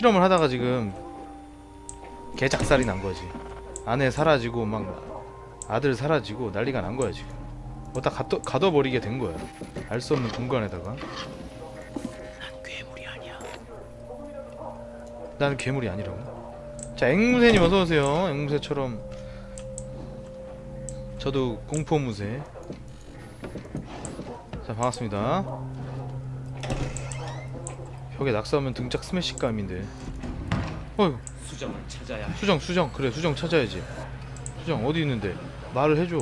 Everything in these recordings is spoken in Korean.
실험을 하다가 지금 개 작살이 난 거지. 아내 사라지고 막 아들 사라지고 난리가 난 거야 지금. 어디다 가둬, 가둬버리게 된 거야. 알 수 없는 공간에다가. 괴물이 아니야. 나는 괴물이 아니라고. 자, 앵무새님 어서 오세요. 앵무새처럼 저도 공포 무새. 자, 반갑습니다. 벽에 낙서하면 등짝 스매시감인데. 어휴, 수정을 찾아야 해. 수정, 수정. 그래, 수정 찾아야지. 수정 어디 있는데? 말을 해줘.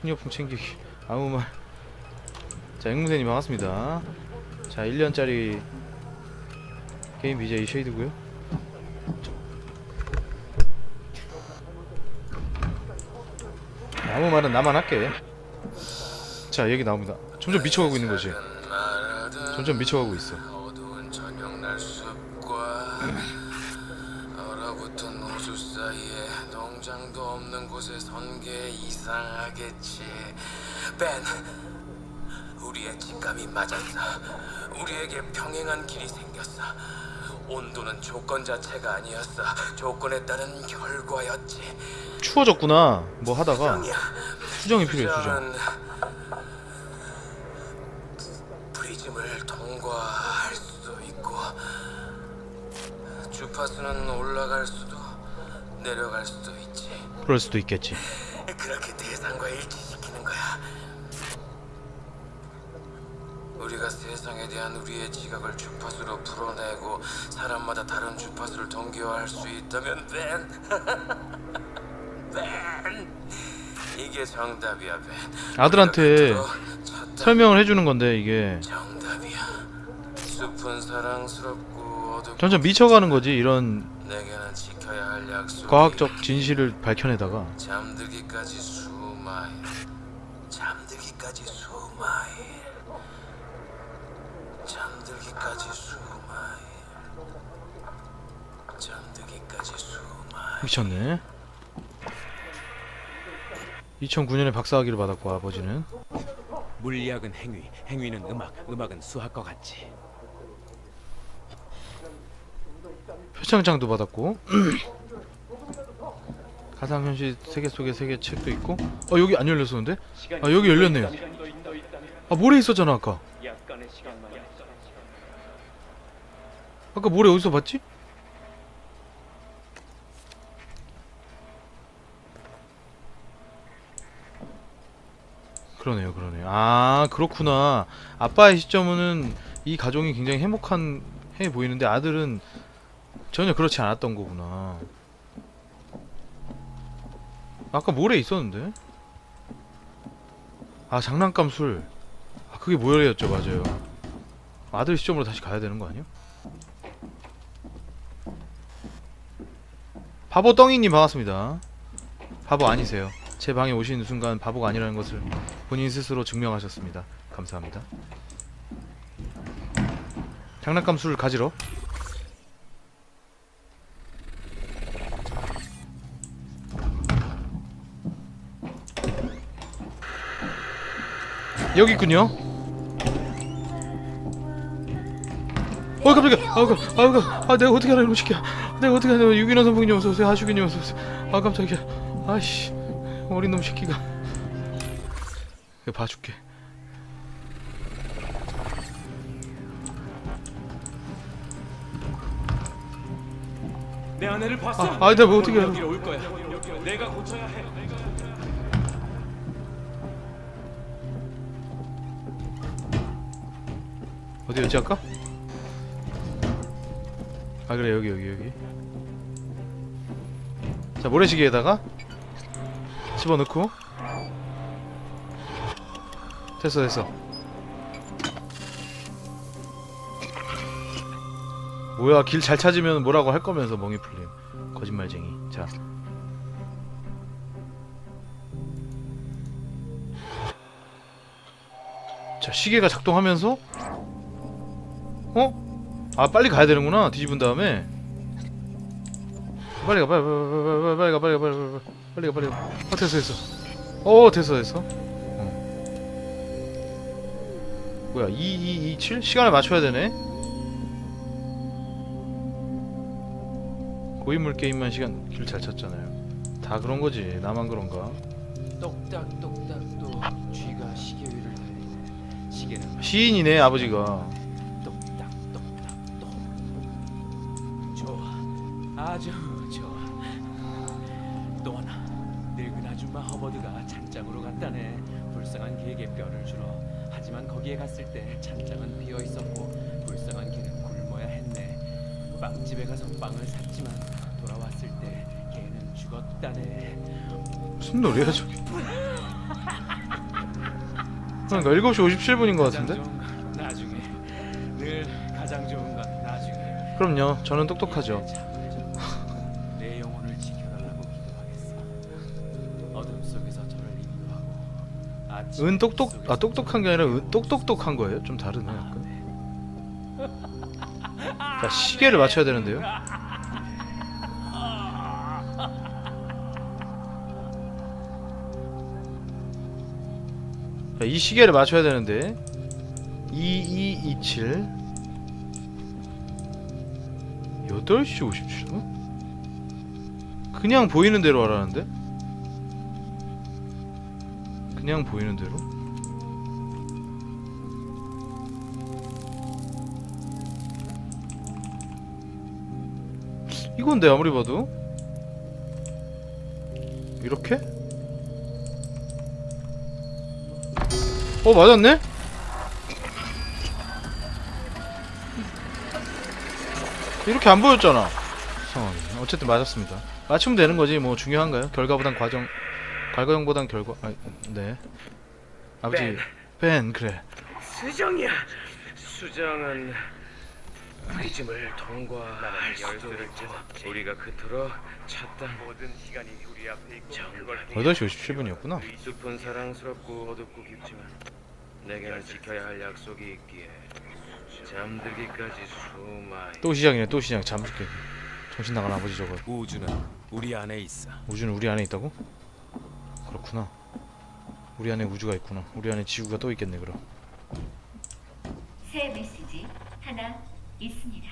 훈이어품 챙기기. 아무 말. 자, 앵무새님 반갑습니다. 자, 1년짜리 게임 BJ 쉐이드고요. 아무 말은 나만 할게. 자, 얘기 나옵니다. 점점 미쳐가고 있는 거지. 점점 미쳐가고 있어. 벤, 우리의 직감이 맞았어. 우리에게 평행한 길이 생겼어. 온도는 조건 자체가 아니었어. 조건에 따른 결과였지. 추워졌구나. 뭐 하다가. 수정이 필요해, 수정. 프리즘을 통과할 수 있고 주파수는 올라갈 수도 내려갈 수도 있지. 그럴 수도 있겠지. 그렇게 대상과 일치시키는 거야. 우리가 세상에 대한 우리의 지각을 주파수로 풀어내고 사람마다 다른 주파수를 동기화할 수 있다면 벤, 벤, 이게 정답이야 벤. 아들한테 설명을 해주는 건데 이게 정답이야. 숲은 사랑스럽고 어둡고 점점 미쳐가는 거지. 이런 내게는 지켜야 할 약속. 과학적 진실을 밝혀내다가 잠들기까지 수마일. 잠들기까지 수마일. 잠들기까지 수마일. 잠들기까지 수마일. 미쳤네. 2009년에 박사학위를 받았고 아버지는 물리학은 행위, 행위는 음악, 음악은 수학과 같지. 표창장도 받았고 가상현실 세계 속의 세계 책도 있고 어 여기 안 열렸었는데? 아 여기 열렸네요. 아 모래 있었잖아 아까. 아까 모래 어디서 봤지? 그러네요, 그러네요. 아, 그렇구나. 아빠의 시점은 이 가정이 굉장히 행복한 해 보이는데 아들은 전혀 그렇지 않았던 거구나. 아까 모래 있었는데? 아, 장난감 술. 아, 그게 모래였죠, 맞아요. 아들 시점으로 다시 가야 되는 거 아니야? 바보 덩이님 반갑습니다. 바보 아니세요. 제 방에 오시는 순간 바보가 아니라는 것을 본인 스스로 증명하셨습니다. 감사합니다. 장난감 술을 가지러 여기 있군요. 어 깜짝이야. 아우 아우 아 내가 어떻게 알아 이놈 새끼야. 내가 어떻게 알아 유기농 선풍님 어서 오세요. 하슈기님 어서 오세요. 아 깜짝이야. 아이씨 어린 놈 새끼가. 봐줄게. 내 아내를 봤어? 아, 아, 내가 뭐 어떻게? 여기로 올 거야. 내가 고쳐야 해. 어디였지 아까? 아 그래 여기 여기 여기 자 모래시계에다가 집어넣고. 됐어 됐어. 뭐야 길 잘 찾으면 뭐라고 할 거면서 멍이 풀림 거짓말쟁이. 자. 자, 시계가 작동하면서? 어? 아 빨리 가야 되는구나 뒤집은 다음에. 빨리 가 빨리 빨리 빨리 가 빨리 가 빨리 가 빨리 가 빨리 가. 아, 됐어 됐어. 어 됐어 됐어. 어. 뭐야 2227 시간을 맞춰야 되네? 고인물 게임만 시간 길 잘 쳤잖아요. 다 그런 거지. 나만 그런가? 똑딱 똑딱 또 쥐가 시계 위를 달리네. 시계는 시인이네 아버지가. 똑딱 똑딱 또. 좋아, 아주 갔을 때 찬장은 비어 있었고 불쌍한 개는 굶어야 했네. 빵집에 가서 빵을 샀지만 돌아왔을 때 개는 죽었다네. 무슨 노래야 저게 그러니까 7시 57분인 것 같은데? 가장 좋은 건 나중에 늘 가장 좋은 건 나중에. 그럼요 저는 똑똑하죠 은 똑똑 아 똑똑한 게 아니라 은 똑똑똑한 거예요? 좀 다르네 약간 자 시계를 맞춰야 되는데요 자, 이 시계를 맞춰야 되는데 2227 8시 57분? 그냥 보이는 대로 하라는데? 그냥 보이는 대로? 이건데 아무리 봐도 이렇게? 어 맞았네? 이렇게 안 보였잖아 상황이 어쨌든 맞았습니다 맞추면 되는 거지 뭐 중요한가요? 결과보단 과정 과정보단 결과 아, 네 아버지 벤. 벤 그래 수정이야. 수정은 프리즘을 통과할 수도 있고 우리가 그토록 찾던 모든 시간이 우리 앞에 있고 그걸 8시 57분이었구나 숲은 사랑스럽고 어둡고 깊지만 내게는 지켜야 할 약속이 있기에 잠들기까지 수많이 또 시작이네 또 시작 잠들게 정신 나간 아버지 저거 우주는 우리 안에 있어. 우주는 우리 안에 있다고? 그렇구나. 우리 안에 우주가 있구나. 우리 안에 지구가 또 있겠네 그럼. 새 메시지 하나 있습니다.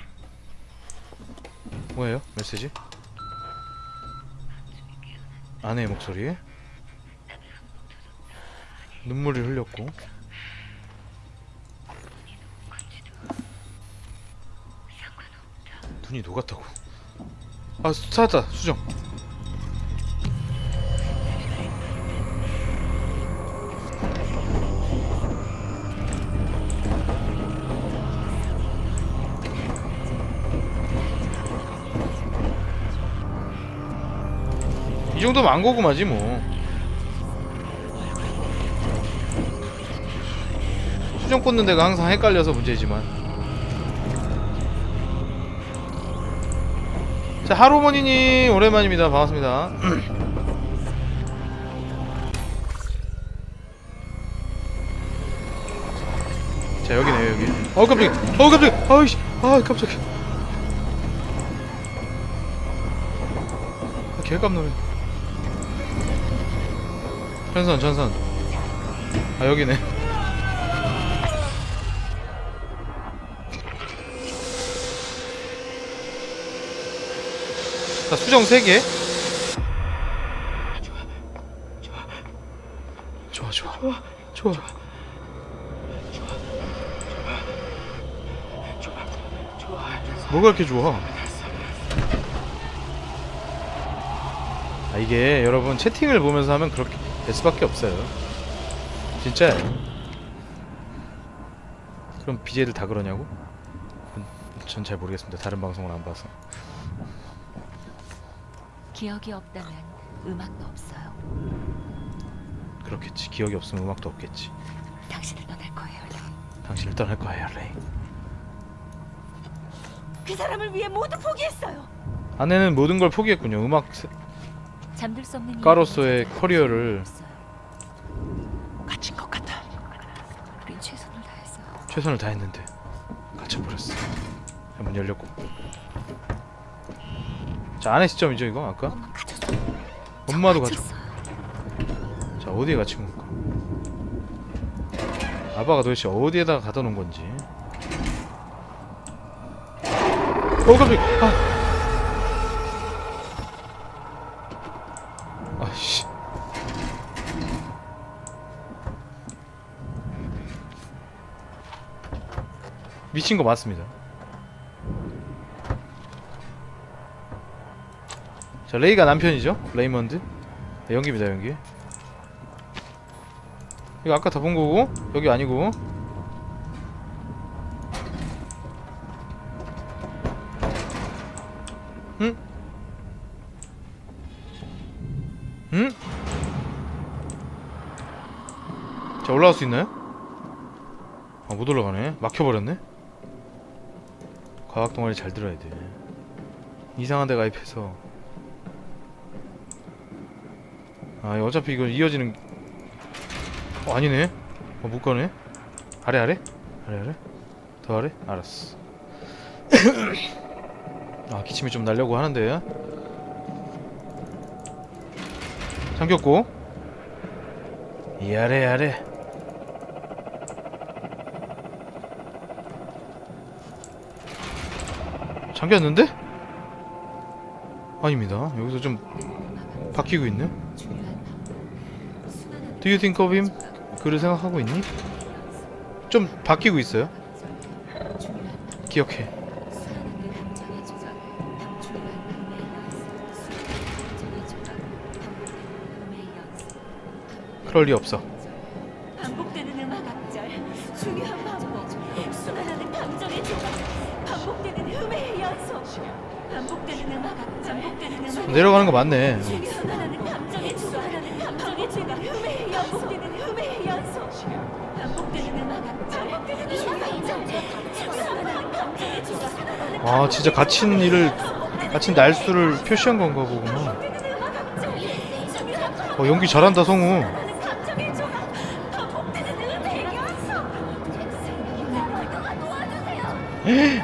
뭐예요? 메시지? 아내의 목소리에 눈물을 흘렸고. 눈이 녹았다고. 아 수- 찾았다 수정 정도면 안 고구마지 뭐. 수정 꽂는 데가 항상 헷갈려서 문제지만. 자 하루머니님 오랜만입니다. 반갑습니다. 자 여기네요 여기. 어 깜짝이야. 어 깜짝이야. 아이씨. 아 깜짝이야. 아, 개깜놀해 전선 전선. 아 여기네. 자 수정 3개. 좋아 좋아. 좋아 좋아. 뭐가 이렇게 좋아? 아 이게 여러분 채팅을 보면서 하면 그렇게 될 수밖에 없어요 진짜 그럼 BJ들 다 그러냐고? 전 잘 모르겠습니다 다른 방송을 안 봐서 기억이 없다면 음악도 없어요. 그렇겠지 기억이 없으면 음악도 없겠지 당신을 떠날 거예요. 레이. 당신을 떠날 거예요 레이 그 사람을 위해 모두 포기했어요. 아내는 모든 걸 포기했군요 음악 세- 잠들 수 없는 이유는 커리어를. 갇힌 것 같아. 우린 최선을 다했어요. 최선을 다했는데 갇혀버렸어 문 열렸고 자 안에 시점이죠 이거 아까? 엄마. 엄마도 갇혔어요. 자 어디에 갇힌 걸까? 아빠가 도대체 어디에다가 갖다 놓은 건지. 어 깜짝이야. 아. 아씨. 미친 거 맞습니다. 자 레이가 남편이죠 레이먼드 네, 연기입니다 연기 이거 아까 다 본 거고 여기 아니고 응? 응? 자 올라갈 수 있나요? 아 못 올라가네 막혀버렸네 과학 동아리 잘 들어야 돼. 이상한 데 가입해서. 아 어차피 이거 이어지는 어 아니네? 어 못 가네? 아래 아래? 아래 아래? 더 아래? 알았어. 아 기침이 좀 날려고 하는데. 잠겼고. 이 아래 아래 잠겼는데? 아닙니다 여기서 좀 바뀌고 있네 Do you think of him? 그를 생각하고 있니? 좀 바뀌고 있어요. 기억해. 그럴 리 없어. 의 조각 순환하는 아 진짜 갇힌 이를 갇힌 날수를 표시한 건가 보구나. 어 연기 잘한다 성우.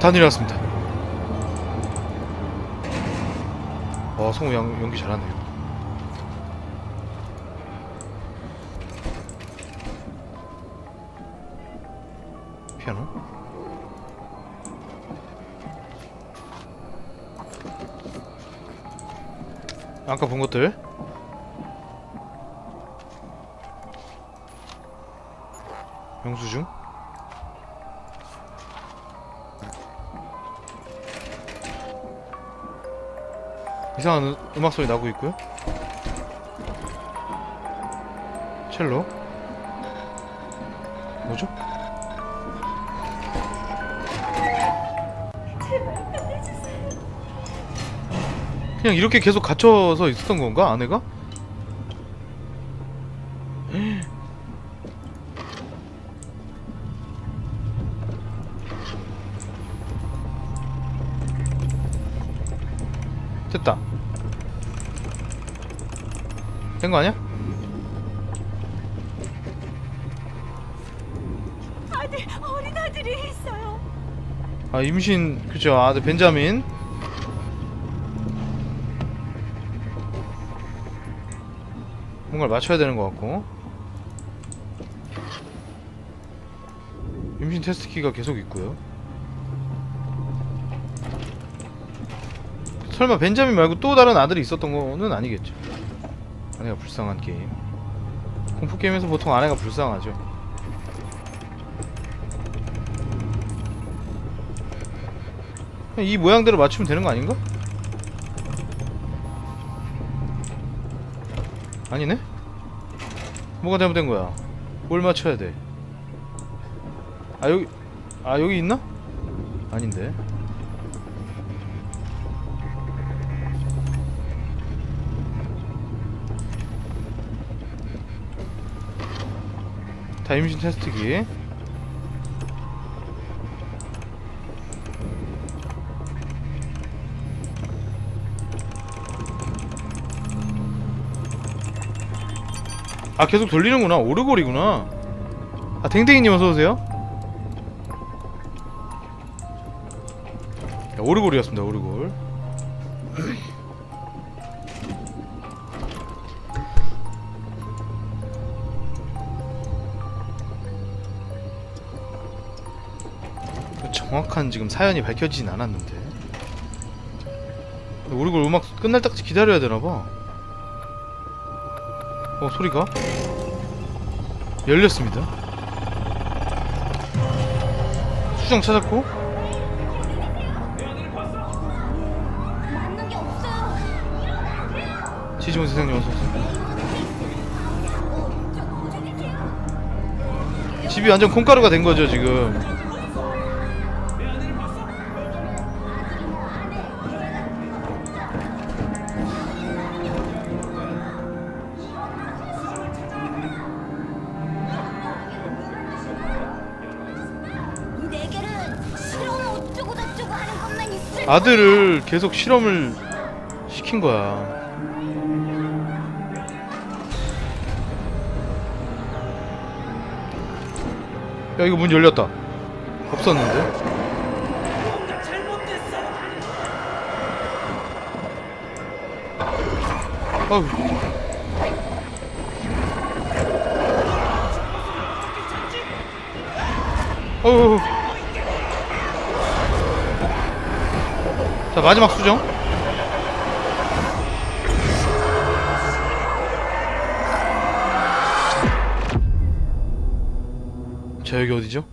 다 내려왔습니다. 와 성우 양, 연기 잘하네요. 피아노? 아까 본 것들 이상한 음- 음악 소리 나고 있고요. 첼로. 뭐죠? 그냥 이렇게 계속 갇혀서 있었던 건가 아내가? 된 거 아니야? 아들 어린 아들이 있어요. 아 임신 그죠. 아들 벤자민. 뭔가를 맞춰야 되는 것 같고. 임신 테스트 키가 계속 있고요. 설마 벤자민 말고 또 다른 아들이 있었던 거는 아니겠죠 아내가 불쌍한 게임 공포 게임에서 보통 아내가 불쌍하죠 이 모양대로 맞추면 되는 거 아닌가? 아니네? 뭐가 잘못된 거야? 뭘 맞춰야 돼? 아 여기 아 여기 있나? 아닌데 다 임신 테스트기. 아 계속 돌리는구나. 오르골이구나. 아 댕댕이님 어서오세요. 오르골이었습니다 오르골 정확한 지금 사연이 밝혀지진 않았는데. 오르골 음악 끝날 때까지 기다려야 되나봐. 어 소리가? 열렸습니다. 수정 찾았고. 지지문 선생님 어서 오세요. 집이 완전 콩가루가 된 거죠 지금 아들을 계속 실험을 시킨 거야. 야 이거 문 열렸다. 없었는데? 아우. 어우 자 마지막 수정. 자 여기 어디죠?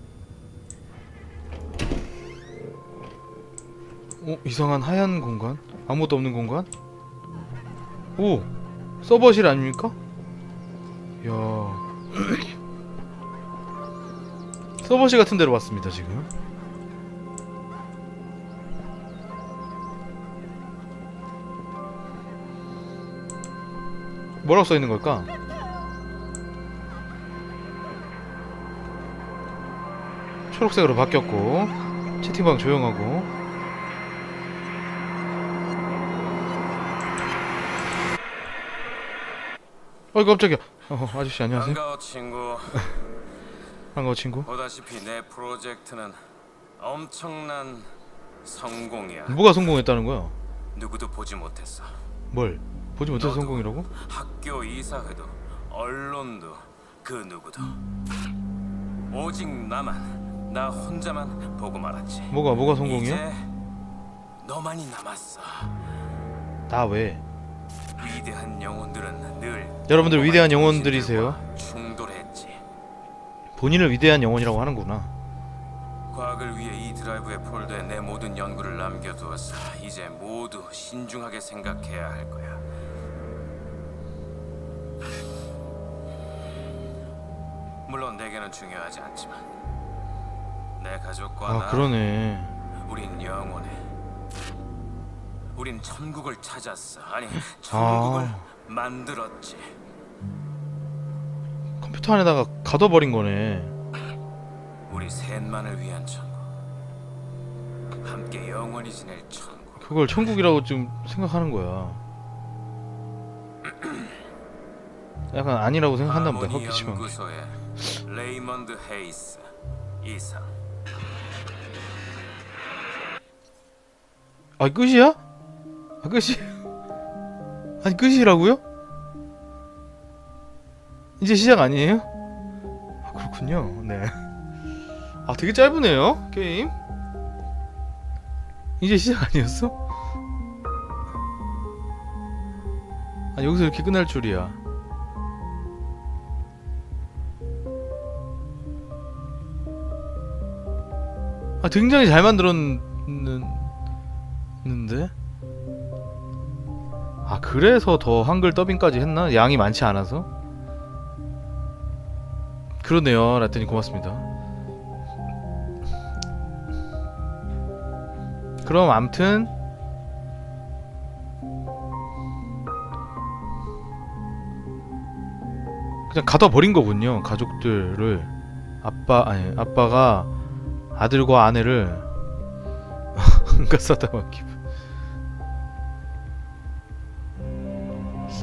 어 이상한 하얀 공간? 아무것도 없는 공간? 오 서버실 아닙니까? 이야. 서버실 같은 데로 왔습니다 지금 뭐라고 써 있는 걸까? 초록색으로 바뀌었고 채팅방 조용하고 어이 깜짝이야 어, 아저씨 안녕하세요 반가워 친구. 반가워 친구 보다시피 내 프로젝트는 엄청난 성공이야. 뭐가 성공했다는 거야? 누구도 보지 못했어. 뭘? 보지 못해서 너도. 성공이라고? 학교 이사회도 언론도 그 누구도 오직 나만 나 혼자만 보고 말았지. 뭐가 뭐가 성공이야? 이제 너만이 남았어. 나 왜? 위대한 영혼들은 늘 여러분들 위대한 영혼들이세요. 충돌했지. 본인을 위대한 영혼이라고 하는구나 과학을 위해 이 드라이브의 폴더에 내 모든 연구를 남겨두었어. 이제 모두 신중하게 생각해야 할 거야. 물론 내게는 중요하지 않지만 내 가족과 아 나 그러네 우린 영원해. 우린 천국을 찾았어. 아니 천국을 아. 만들었지. 컴퓨터 안에다가 가둬버린 거네 우리 셋만을 위한 천국. 함께 영원히 지낼 천국. 그걸 천국이라고 좀 생각하는 거야 약간 아니라고 생각한다 보다. 연구소의 레이먼드 헤이스 이상. 아 끝이야? 아 끝이 아니 끝이라고요? 이제 시작 아니에요? 아 그렇군요 네아 되게 짧으네요 게임 이제 시작 아니었어? 아 여기서 이렇게 끝날 줄이야 아 굉장히 잘 만들었는데 아 그래서 더 한글 더빙까지 했나? 양이 많지 않아서? 그러네요 라떼님 고맙습니다 그럼 암튼 그냥 가둬 버린 거군요 가족들을 아빠 아니 아빠가 아들과 아내를 한가사다만 기분.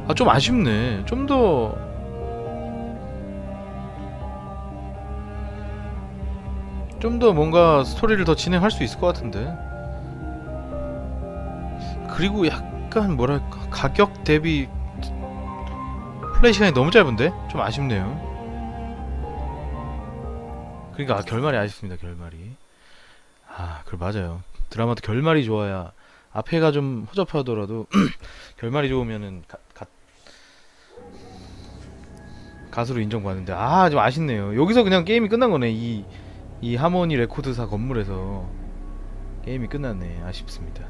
아 좀 아쉽네. 좀 더. 좀 더 뭔가 스토리를 더 진행할 수 있을 것 같은데. 그리고 약간 뭐랄까 가격 대비 플레이 시간이 너무 짧은데? 좀 아쉽네요. 그러니까 아, 결말이 아쉽습니다. 결말이. 아, 그 맞아요. 드라마도 결말이 좋아야 앞에가 좀 허접하더라도 결말이 좋으면은 가, 가, 가수로 인정받는데 아 좀 아쉽네요. 여기서 그냥 게임이 끝난 거네. 이 이 하모니 레코드사 건물에서 게임이 끝났네. 아쉽습니다.